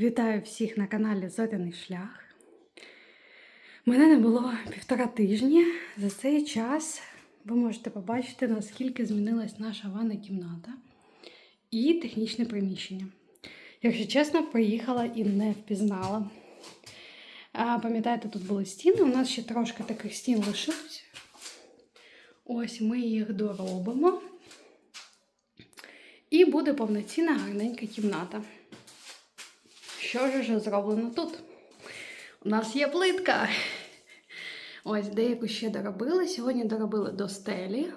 Вітаю всіх на каналі Зоряний Шлях. Мене не було півтора тижні. За цей час ви можете побачити, наскільки змінилась наша ванна кімната і технічне приміщення. Якщо чесно, приїхала і не впізнала. А, Пам'ятаєте, тут були стіни, у нас ще трошки таких стін лишилось. Ось ми їх доробимо. І буде повноцінна гарненька кімната. Що ж зроблено тут? У нас є плитка. Ось деяку ще доробили. Сьогодні доробили до стелі,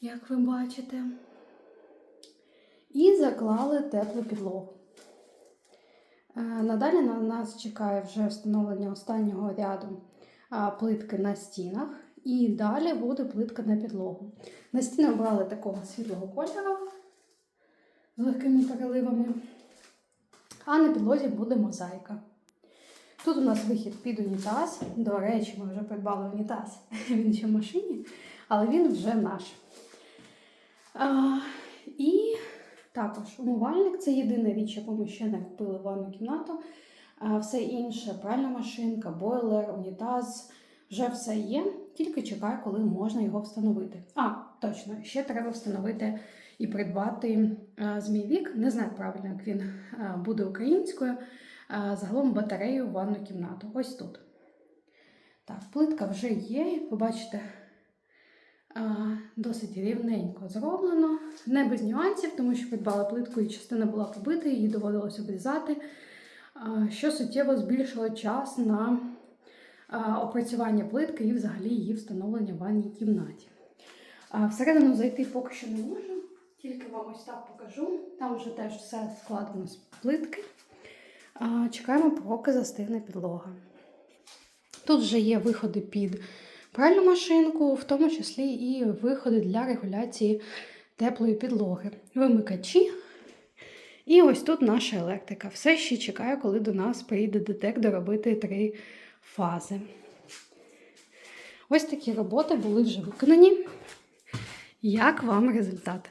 як ви бачите. І заклали теплу підлогу. Е, Надалі на нас чекає вже встановлення останнього ряду плитки на стінах. І далі буде плитка на підлогу. На стіни обрали такого світлого кольору з легкими переливами. А на підлозі буде мозаїка. Тут у нас вихід під унітаз. До речі, ми вже придбали унітаз. Він ще в машині, але він вже наш. А, і також умивальник це єдина річ, яку ми ще не купили в ванну кімнату. А все інше пральна машинка, бойлер, унітаз. Вже все є, тільки чекаю, коли можна його встановити. А, точно, ще треба встановити і придбати а, змійвік. Не знаю правильно, як він буде українською. Загалом батарею в ванну кімнату. Ось тут. Так, плитка вже є, як ви бачите, досить рівненько зроблено. Не без нюансів, тому що придбала плитку і частина була побита, її доводилось обрізати, що суттєво збільшило час на опрацювання плитки і взагалі її встановлення в ванній кімнаті. Всередину зайти поки що не можу, тільки вам ось так покажу. Там вже теж все складено з плитки. А, Чекаємо, поки застигне підлога. Тут вже є виходи під пральну машинку, в тому числі і виходи для регуляції теплої підлоги, вимикачі. І ось тут наша електрика. Все ще чекаю, коли до нас приїде детек доробити три фази. Ось такі роботи були вже виконані. Як вам результат?